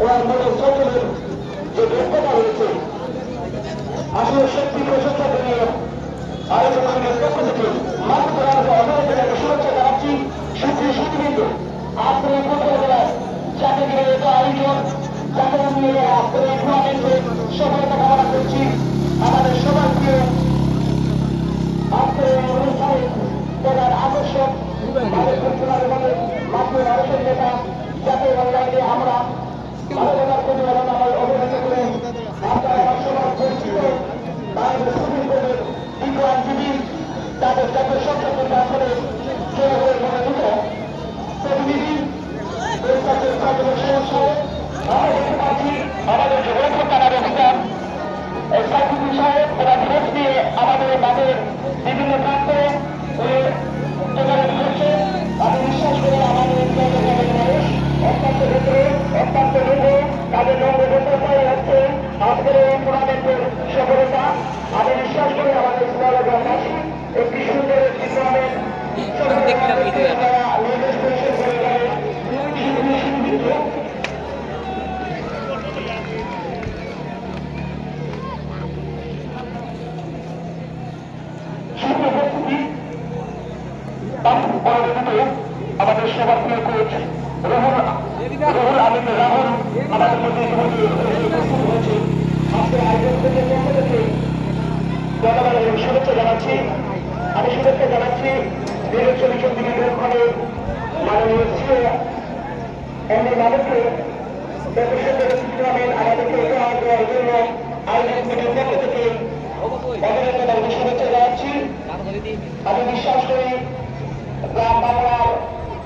ওনার মনে সকলের যে দক্ষতা রয়েছে, আসলে সত্যি প্রশংসা করে কমিটির পক্ষ থেকে মাত্র এবং শুভেচ্ছা জানাচ্ছি নিয়ে আজকের সফলতা, আমি বিশ্বাস করি আমাদের আমাদের সবার প্রিয় কোচ রুহুল রুহুল আমিন রাহুল আমাদের মধ্যে ইতিমধ্যে উপস্থিত হয়েছে আজকে আয়োজন থেকে পক্ষ থেকে জনগণের শুভেচ্ছা জানাচ্ছি শুভেচ্ছা জানাচ্ছি। নির্বাচনী সমিতি নির্বাচনে মাননীয় সিও এমনি মালিককে প্রফেসরের টুর্নামেন্ট আমাদেরকে উপহার দেওয়ার জন্য আয়োজন কমিটির পক্ষ থেকে অভিনন্দন এবং শুভেচ্ছা জানাচ্ছি। আমি বিশ্বাস করি গ্রাম বাংলার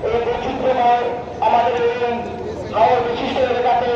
এই বৈচিত্র্যময় আমাদের এই হাওয়ার বিশিষ্ট এলাকাতে